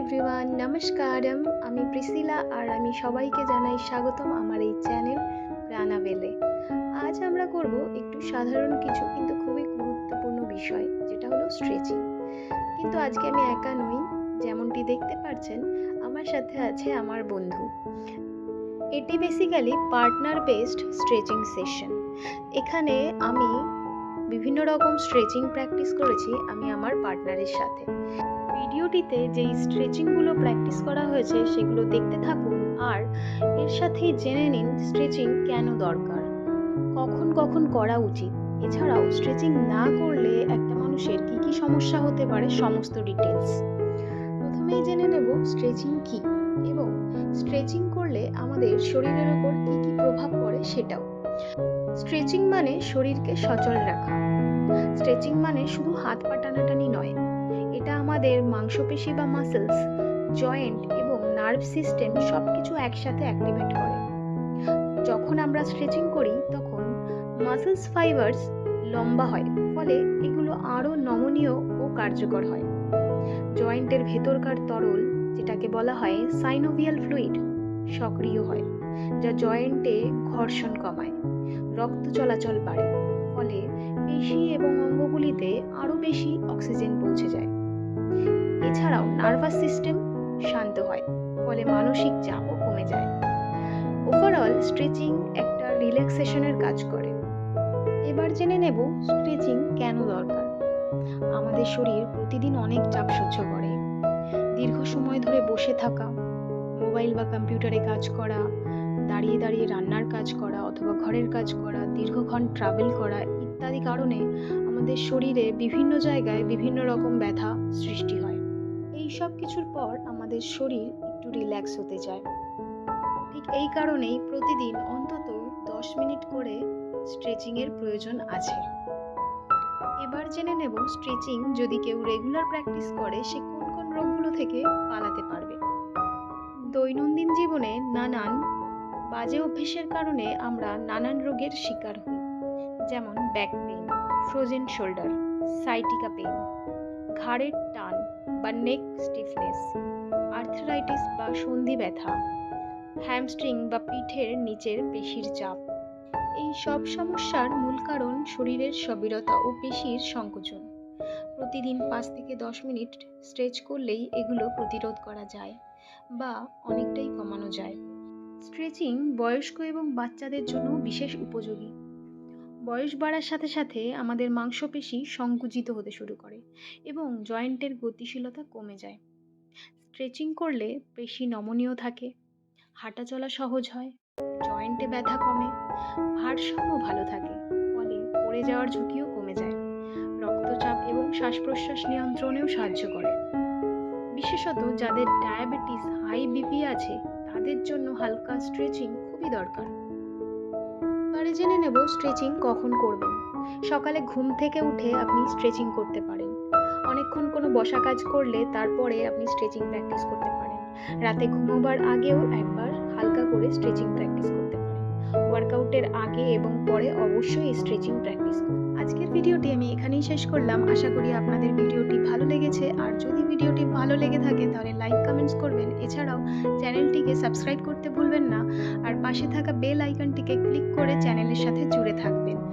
Everyone নমস্কারম। আমি Priscilla আর আমি সবাইকে জানাই স্বাগতম আমার এই চ্যানেল প্রাণাবেলে। আজ আমরা করব একটু সাধারণ কিছু কিন্তু খুবই গুরুত্বপূর্ণ বিষয়, যেটা হলো স্ট্রেচিং কিন্তু আজকে আমি একা নই, যেমনটি দেখতে পাচ্ছেন আমার সাথে আছে আমার বন্ধু। এটি basically partner based stretching session এখানে আমি বিভিন্ন রকম স্ট্রেচিং প্র্যাকটিস করেছি আমি আমার পার্টনারের সাথে। ভিডিওটিতে যেই স্ট্রেচিংগুলো প্র্যাকটিস করা হয়েছে সেগুলো দেখতে থাকুন আর এর সাথেই জেনে নিন স্ট্রেচিং কেন দরকার। কখন কখন করা উচিত। এছাড়াও স্ট্রেচিং না করলে একটা মানুষের কী কী সমস্যা হতে পারে সমস্ত ডিটেলস প্রথমেই জেনে নেব স্ট্রেচিং কী এবং স্ট্রেচিং করলে আমাদের শরীরের ওপর কী কী প্রভাব পড়ে সেটাও। স্ট্রেচিং মানে শরীরকে সচল রাখা। স্ট্রেচিং মানে শুধু হাত পা টানাটানি নয়, এটা আমাদের মাংসপেশি বা মাসেলস জয়েন্ট এবং নার্ভ সিস্টেম সব কিছু একসাথে অ্যাক্টিভেট করে। যখন আমরা স্ট্রেচিং করি, তখন মাসেলস ফাইবার্স লম্বা হয়, ফলে এগুলো আরও নমনীয় ও কার্যকর হয়। জয়েন্টের ভেতরকার তরল, যেটাকে বলা হয় সাইনোভিয়াল ফ্লুইড সক্রিয় হয়, যা জয়েন্টে ঘর্ষণ কমায়। রক্ত চলাচল বাড়ে, ফলে পেশি এবং অঙ্গগুলিতে আরও বেশি অক্সিজেন পৌঁছে যায়। এছাড়াও নার্ভাস সিস্টেম শান্ত হয়, ফলে মানসিক চাপও কমে যায়। ওভারঅল স্ট্রেচিং একটা রিল্যাক্সেশনের কাজ করে। এবার জেনে নেব স্ট্রেচিং কেন দরকার। আমাদের শরীর প্রতিদিন অনেক চাপ সহ্য করে। দীর্ঘ সময় ধরে বসে থাকা, মোবাইল বা কম্পিউটারে কাজ করা দাঁড়িয়ে দাঁড়িয়ে রান্নার কাজ করা অথবা ঘরের কাজ করা, দীর্ঘক্ষণ ট্রাভেল করা ইত্যাদি কারণে আমাদের শরীরে বিভিন্ন জায়গায় বিভিন্ন রকম ব্যথা সৃষ্টি হয়। এই সব কিছুর পর আমাদের শরীর একটু রিল্যাক্স হতে চায়। ঠিক এই কারণেই প্রতিদিন অন্তত দশ মিনিট করে স্ট্রেচিংয়ের প্রয়োজন আছে। এবার জেনে নেব স্ট্রেচিং যদি কেউ রেগুলার প্র্যাকটিস করে, সে কোন কোন রোগগুলো থেকে পালাতে পারবে। দৈনন্দিন জীবনে নানান বাজে অভ্যেসের কারণে আমরা নানান রোগের শিকার হই। যেমন back pain frozen shoulder sciatica pain ঘাড়ের টান বা নেক স্টিফনেস আর্থরাইটিস বা সন্ধি ব্যথা হ্যামস্ট্রিং বা পিঠের নিচের পেশির চাপ। এই সব সমস্যার মূল কারণ শরীরের সবিরতা ও পেশির সংকোচন। প্রতিদিন পাঁচ থেকে দশ মিনিট স্ট্রেচ করলেই এগুলো প্রতিরোধ করা যায় বা অনেকটাই কমানো যায়। স্ট্রেচিং বয়স্ক এবং বাচ্চাদের জন্য বিশেষ উপযোগী। বয়স বাড়ার সাথে সাথে আমাদের মাংসপেশি সংকুচিত হতে শুরু করে এবং জয়েন্টের গতিশীলতা কমে যায়। স্ট্রেচিং করলে পেশি নমনীয় থাকে, হাঁটা চলা সহজ হয়, জয়েন্টে ব্যথা কমে, ভারসাম্য ভালো থাকে, ফলে পড়ে যাওয়ার ঝুঁকিও কমে যায়, রক্তচাপ এবং শ্বাস প্রশ্বাস নিয়ন্ত্রণেও সাহায্য করে। বিশেষত যাদের ডায়াবেটিস, হাই বিপি আছে তাদের জন্য হালকা স্ট্রেচিং খুবই দরকার। এবারে জেনে নেব স্ট্রেচিং কখন করবেন সকালে ঘুম থেকে উঠে আপনি স্ট্রেচিং করতে পারেন। অনেকক্ষণ কোনো বসা কাজ করলে তারপরে আপনি স্ট্রেচিং প্র্যাকটিস করতে পারেন। রাতে ঘুমোবার আগেও একবার হালকা করে স্ট্রেচিং প্র্যাকটিস করতে ওয়ার্কআউটের আগে এবং পরে অবশ্যই স্ট্রেচিং প্র্যাকটিস করুন। আজকের ভিডিওটি আমি এখানেই শেষ করলাম। আশা করি আপনাদের ভিডিওটি ভালো লেগেছে। আর যদি ভিডিওটি ভালো লেগে থাকে, তাহলে লাইক কমেন্টস করবেন। এছাড়াও চ্যানেলটিকে সাবস্ক্রাইব করতে ভুলবেন না। আর পাশে থাকা বেল আইকনটিকে ক্লিক করে চ্যানেলের সাথে জুড়ে থাকবেন।